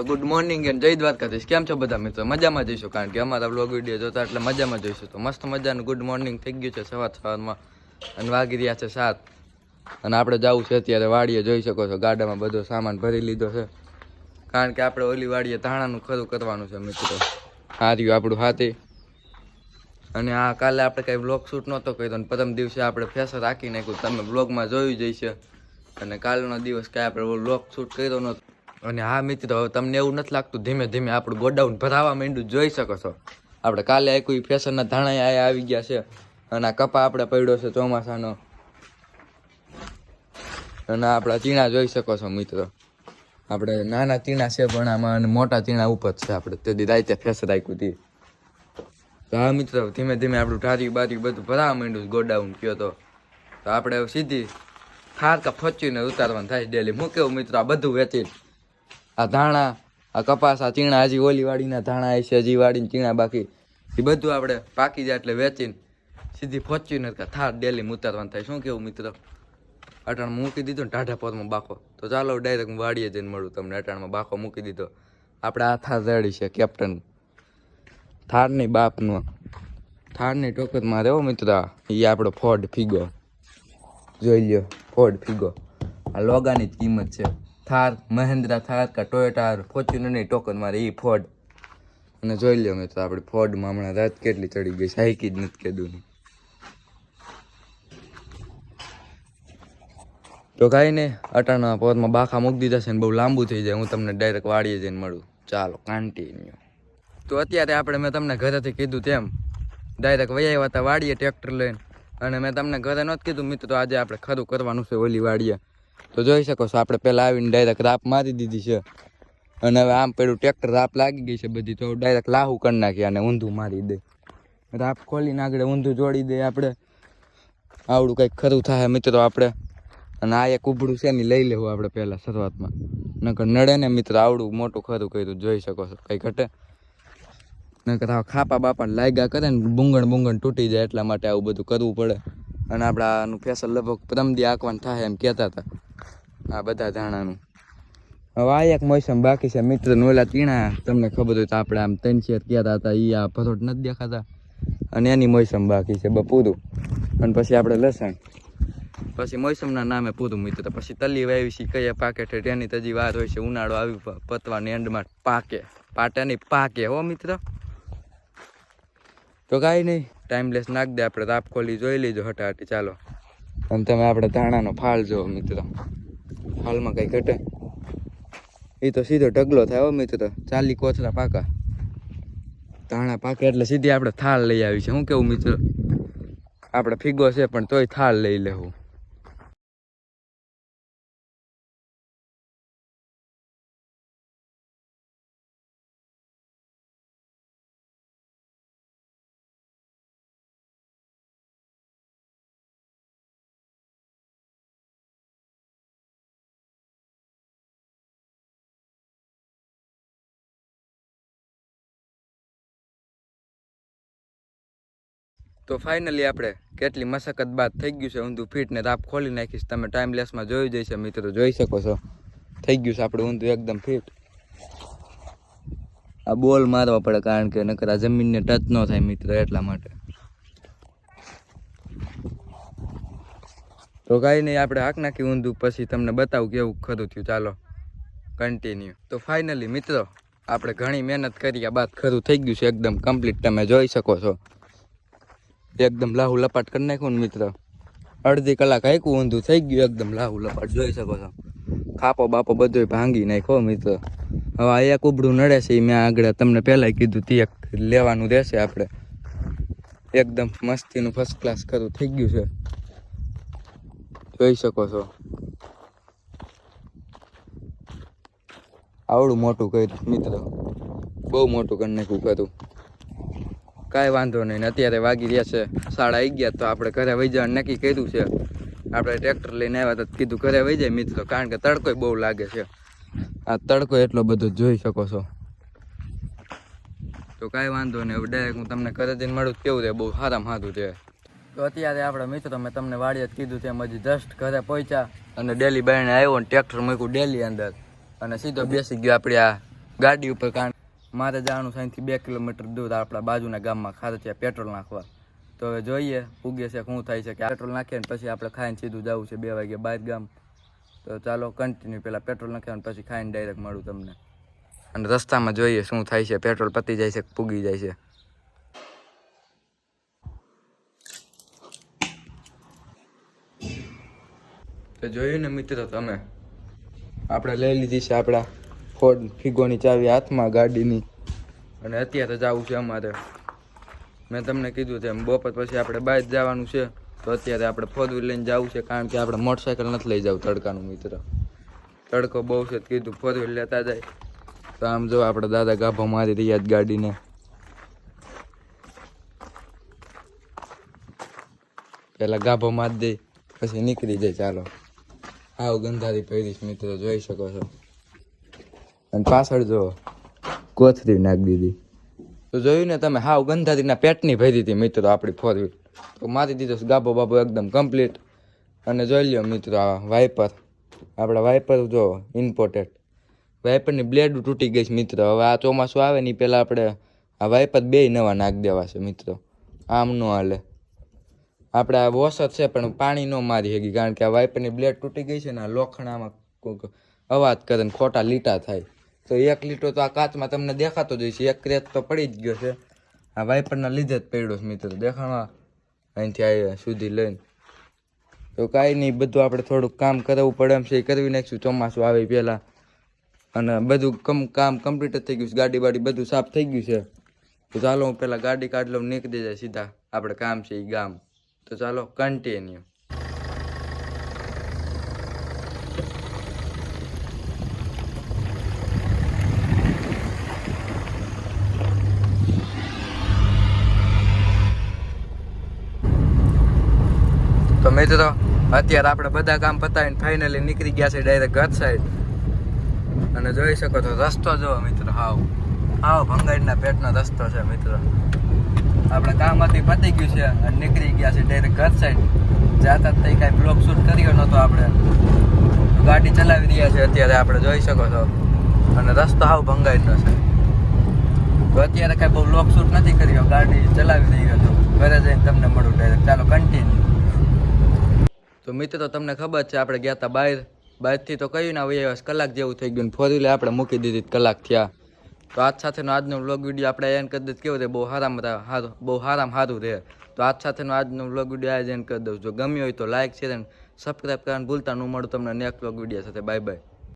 તો good morning and જય દ્વારકાધીશ. કેમ છો બધા મિત્રો? મજામાં જઈશું કારણ કે અમારા બ્લોગ વીડિયો જોતા એટલે મજામાં જઈશું. તો મસ્ત મજાનું ગુડ મોર્નિંગ થઈ ગયું છે સવાર સવારમાં. અને વાગી રહ્યા છે સાત. અને આપણે જવું છે અત્યારે વાડીએ. જોઈ શકો છો ગાડામાં બધો સામાન ભરી લીધો છે. કારણ કે આપણે ઓલી વાડીએ ધાણાનું ખરું કરવાનું છે મિત્રો. હાર્યું આપણું હાથી. અને આ કાલે આપણે કંઈ બ્લોગ શૂટ નહોતો કર્યો અને પ્રથમ દિવસે આપણે ફેસર રાખી નાખ્યું. તમે બ્લોગમાં જોયું જઈશે અને કાલનો દિવસ કાંઈ આપણે બ્લોગ શૂટ કર્યો નહોતો. અને હા મિત્રો તમને એવું નથી લાગતું, ધીમે ધીમે આપણું ગોડાઉન ભરાવા માંડ્યું, જોઈ શકો છો. આપણે કાલે કોઈ ફેશનના ધાણા આયા આવી ગયા છે. અને આ કપા આપણે પડ્યો છે ચોમાસાનો. અને આપણા ચીણા જોઈ શકો છો મિત્રો. આપણે નાના ચીણા છે પણ આમાં અને મોટા ચીણા ઉપર છે આપણે. તે રાતે ફેસ રાખ્યું હતી તો હા મિત્રો ધીમે ધીમે આપણું ઠારી બારી બધું ભરાવા માંડ્યું ગોડાઉન કયો તો. તો આપણે સીધી ખારકા ફચીને ઉતારવાનું થાય ડેલી કેવું મિત્રો, આ બધું વેચી આ ધાણા, આ કપાસ, આ ચીણા, હજી ઓલી વાડીના ધાણા છે હજી વાડીને ચીણા બાકી. એ બધું આપણે પાકી જાય એટલે વેચીને સીધી ફોચીને થાર ડેલી ઉતારવાનું થાય. શું કેવું મિત્રો? અટાણ મૂકી દીધો ને ટાઢા પોતમાં બાખો તો ચાલો ડાયરેક્ટ હું વાડીએ જઈને મળું તમને. અટાણમાં બાખો મૂકી દીધો. આપણે આ થાર રેડી છે, કેપ્ટન. થારની બાપનો થારની ટોકરમાં રહેવો મિત્ર. એ આપણો ફોર્ડ ફીગો જોઈ લ્યો ફોર્ડ ફીગો આ લોગાની જ કિંમત છે. થાર, મહેન્દ્રા થાર કા ટોયોટા ફોર્ચ્યુનરની મારે એ ફોર્ડ અને જોઈ લ્યો મિત્રો, આપણે ફોર્ડમાં હમણાં રાત કેટલી ચડી ગઈ સાયકી જ નથી કીધું. તો કાંઈ નહીં, અટાણા પોતમાં બાખા મૂકી દીધા છે ને બહુ લાંબુ થઈ જાય. હું તમને ડાયરેક્ટ વાળીએ જઈને મળું. ચાલો કન્ટિન્યુ તો અત્યારે આપણે મેં તમને ઘરેથી કીધું તેમ ડાયરેક્ટ વૈયા આવ્યા હતા વાડીએ ટ્રેક્ટર લઈને. અને મેં તમને ઘરે નહોતું કીધું, મિત્રો આજે આપણે ખરું કરવાનું છે ઓલી વાડીએ. તો જોઈ શકો છો, આપણે પહેલાં આવીને ડાયરેક્ટ રાપ મારી દીધી છે. અને હવે આમ પેલું ટ્રેક્ટર રાપ લાગી ગઈ છે બધી, તો ડાયરેક્ટ લાહુ કરી નાખી અને ઊંધું મારી દે. રાપ ખોલીને આગળ ઊંધું જોડી દે આપણે. આવડું કંઈક ખરું થાય મિત્રો આપણે. અને આ એક ઉભડું છે ને લઈ લેવું આપણે પહેલાં શરૂઆતમાં. નકર નડે ને મિત્ર, આવડું મોટું ખરું કર્યું, જોઈ શકો છો કંઈ ઘટે નકર આ ખાપા બાપાને લાગ્યા કરે ને, બુંગણ બુંગણ તૂટી જાય એટલા માટે આવું બધું કરવું પડે. અને આપણાનું ફેસલ લગભગ પ્રમદી આંકવાનું થાય એમ કહેતા હતા. આ બધા ધાણાનું. હવે આ એક મોસમ બાકી છે મિત્ર નોલા તીણા તમને ખબર હોય તો આપણે આમ ત્રણ શેર કહેતા હતા એ આ ભરોટ નથી દેખાતા. અને એની મોસમ બાકી છે બપૂરું અને પછી આપણે લસણ. પછી મોસમના નામે પૂરું મિત્ર. પછી તલી વાવી છે, કયા પાકે છે તજી વાત હોય છે, ઉનાળો આવી પતવાની એન્ડમાં પાકે. પાટાની પાકે હો મિત્ર. તો કાંઈ નહીં ટાઈમલેસ નાખ દે, આપણે તાપ ખોલી જોઈ લેજો હટાહટી. ચાલો. અને તમે આપણે ધાણાનો ફાળ જુઓ મિત્ર. ફાળમાં કંઈ ઘટે. એ તો સીધો ઢગલો થાય હો મિત્ર. ચાલી કોથળા પાકા. ધાણા પાકે એટલે સીધી આપણે થાળ લઈ આવી છે. શું કેવું મિત્ર? આપણે ફીગો છે પણ તોય થાળ લઈ લેવું. તો ફાઇનલી આપણે કેટલી મશક્કત બાદ થઈ ગયું છે ઊંધું ફીટ ને રાપ ખોલી નાખીશ. તમે ટાઈમ લેસમાં જોઈ જઈશે મિત્રો, જોઈ શકો છો. થઈ ગયું છે આપણે ઊંધું એકદમ ફિટ આ બોલ મારવા પડે કારણ કે નકર જમીનને ટચ ન થાય મિત્ર એટલા માટે. તો કાંઈ નહીં, આપણે હાક નાખી ઊંધું, પછી તમને બતાવું કેવું ખરું થયું. ચાલો કન્ટિન્યુ તો ફાઇનલી મિત્રો, આપણે ઘણી મહેનત કરી, આ બાદ ખરું થઈ ગયું છે એકદમ કમ્પ્લીટ તમે જોઈ શકો છો. એકદમ લાહુ લપાટ કરી નાખ્યું મિત્ર. અડધી કલાક હાંક્યું, ઊંધું થઈ ગયું, એકદમ લાહુ લપાટ. જોઈ શકો છો. ખાપો બાપો બધો ભાંગી નાખ્યો મિત્ર. હવે આ એક ઉબડું નડે છે એ મેં આગળ તમને પહેલાંય કીધું તે, એક લેવાનું રહેશે આપણે એકદમ મસ્તીનું ફર્સ્ટ ક્લાસ ખરું, થઈ ગયું છે. જોઈ શકો છો. આવડું મોટું કર્યું, મિત્ર. બહુ મોટું કરી નાખ્યું ખરું કાંઈ વાંધો નહીં. અત્યારે વાગી રહ્યા છે સાડા અગિયાર, તો આપણે ઘરે વહી જવાનું નક્કી કર્યું છે. આપણે ટ્રેક્ટર લઈને આવ્યા તો કીધું ઘરે વહી જાય મિત્રો, કારણ કે તડકો બહુ લાગે છે. આ તડકો એટલો બધો જોઈ શકો છો. તો કાંઈ વાંધો નહીં, હવે ડાયરેક્ટ હું તમને ઘરે જઈને મળું કેવું છે બહુ સારામાં સારું છે તો અત્યારે આપણે મિત્રો, મેં તમને વાડીએ જ કીધું તેમ હજી જસ્ટ ઘરે પહોંચ્યા અને ડેલી બાઈને આવ્યો ને ટ્રેક્ટર મૂક્યું ડેલી અંદર. અને સીધો બેસી ગયો આપણે આ ગાડી ઉપર કારણ મારે જવાનું અહીંથી બે કિલોમીટર દૂર આપણા બાજુના ગામમાં ખાતે ત્યાં પેટ્રોલ નાખવા. તો હવે જોઈએ, ઉગે છે શું થાય છે કે પેટ્રોલ નાખીએ ને પછી આપણે ખાઈને સીધું જવું છે બે વાગે બાર ગામ. તો ચાલો કન્ટિન્યુ પહેલાં પેટ્રોલ નાખ્યા ને પછી ખાઈને ડાયરેક્ટ મળું તમને. અને રસ્તામાં જોઈએ શું થાય છે. પેટ્રોલ પતી જાય છે પૂગી જાય છે. તો જોયું ને મિત્રો તમે? આપણે લઈ લીધી છે આપણા ફોર્ડ ફિગોની ચાવી હાથમાં, ગાડીની. અને અત્યારે જવું છે અમારે. મેં તમને કીધું તેમ, બપોર પછી આપણે બહાર જવાનું છે, તો અત્યારે આપણે ફોર વ્હીલ લઈને જવું છે, કારણ કે આપણે મોટરસાઇકલ નથી લઈ જવું, તડકાનું મિત્ર. તડકો બહુ છે કીધું ફોર વ્હીલ લેતા જાય. તો આમ જો આપણે દાદા ગાભો મારી રહ્યા જ ગાડીને. પહેલાં ગાભો મારી દે, પછી નીકળી જાય, ચાલો. આવ ગંધારી પહેરીશ મિત્રો, જોઈ શકો છો. અને પાછળ જો કોથરી નાખી દીધી. તો જોયું ને તમે હાવ ગંધારીના પેટની ભરી હતી મિત્રો આપણી ફોર વ્હીલ. તો મારી દીધો ગાબો બાબો એકદમ કમ્પ્લીટ અને જોઈ લ્યો મિત્રો આ વાઇપર આપણા વાઇપર જો ઇમ્પોર્ટેડ વાઇપરની બ્લેડ તૂટી ગઈ છે મિત્રો. હવે આ ચોમાસું આવે ને પહેલાં આપણે આ વાઇપર બે નવા નાખી દેવા છે મિત્રો. આમ ન હાલે. આપણે આ વોશર છે પણ પાણી ન મારી શકી કારણ કે આ વાઇપરની બ્લેડ તૂટી ગઈ છે ને આ લોખંડામાં કોક અવાજ કરે ને ખોટા લીટા થાય. તો એક લીટો તો આ કાચમાં તમને દેખાતો જ હોય છે. એક ક્રેચ તો પડી જ ગયો છે. આ વાઇપરના લીધે જ પડ્યો છે મિત્રો. દેખાણમાં અહીંથી આવ્યા સુધી લઈને. તો કાંઈ નહીં, બધું આપણે થોડુંક કામ કરાવવું પડે એમ છે. એ કરવી નાખીશું. ચોમાસું આવે પહેલાં. અને બધું કમ, કામ કમ્પ્લીટ થઈ ગયું છે. ગાડી બાડી બધું સાફ થઈ ગયું છે. તો ચાલો હું પહેલાં ગાડી કાઢ લઉં નીકળી જાય સીધા. આપણે કામ છે એ ગામ. તો ચાલો કન્ટિન્યુ તો મિત્રો, અત્યારે આપણે બધા કામ પતાવીને ફાઇનલી નીકળી ગયા છે ડાયરેક્ટ ઘર સાઈડ અને જોઈ શકો છો, રસ્તો જોવો મિત્રો, હાવ. હાવ ભંગાઈના પેટનો રસ્તો છે મિત્રો. આપણે કામમાંથી પતી ગયું છે અને નીકળી ગયા છે ડાયરેક્ટ ઘર સાઈડ જાતા તઈ કાંઈ બ્લોક શૂટ કર્યો નહોતો આપણે. ગાડી ચલાવી રહ્યા છે અત્યારે આપણે, જોઈ શકો છો. અને રસ્તો હાવ ભંગાઈનો છે. તો અત્યારે કાંઈ બહુ બ્લોક શૂટ નથી કર્યો, ગાડી ચલાવી રહ્યો છું. ઘરે જઈને તમને મળું ડાયરેક્ટ ચાલો કન્ટિન્યુ તો મિત્રો તમને ખબર છે, આપણે ગયા હતા બહાર બહારથી તો કયું ના વહી આવ્યા કલાક જેવું થઈ ગયું ફોર વ્હીલર આપણે મૂકી દીધી કલાક થયા. તો આજ સાથેનો આજનો વ્લોગ વીડિયો આપણે એન કરી દઈએ કેવું રહે બહુ સારામાં સારું બહુ સારામાં સારું રહે તો આજ સાથેનો આજનો વ્લોગ વીડિયો એન કરી દઉં જો ગમ્યો હોય તો લાઇક શેર અને સબસ્ક્રાઈબ કરવાનું ભૂલતા ન મળું તમને નેક્સ્ટ વ્લોગ વીડિયો સાથે. Bye bye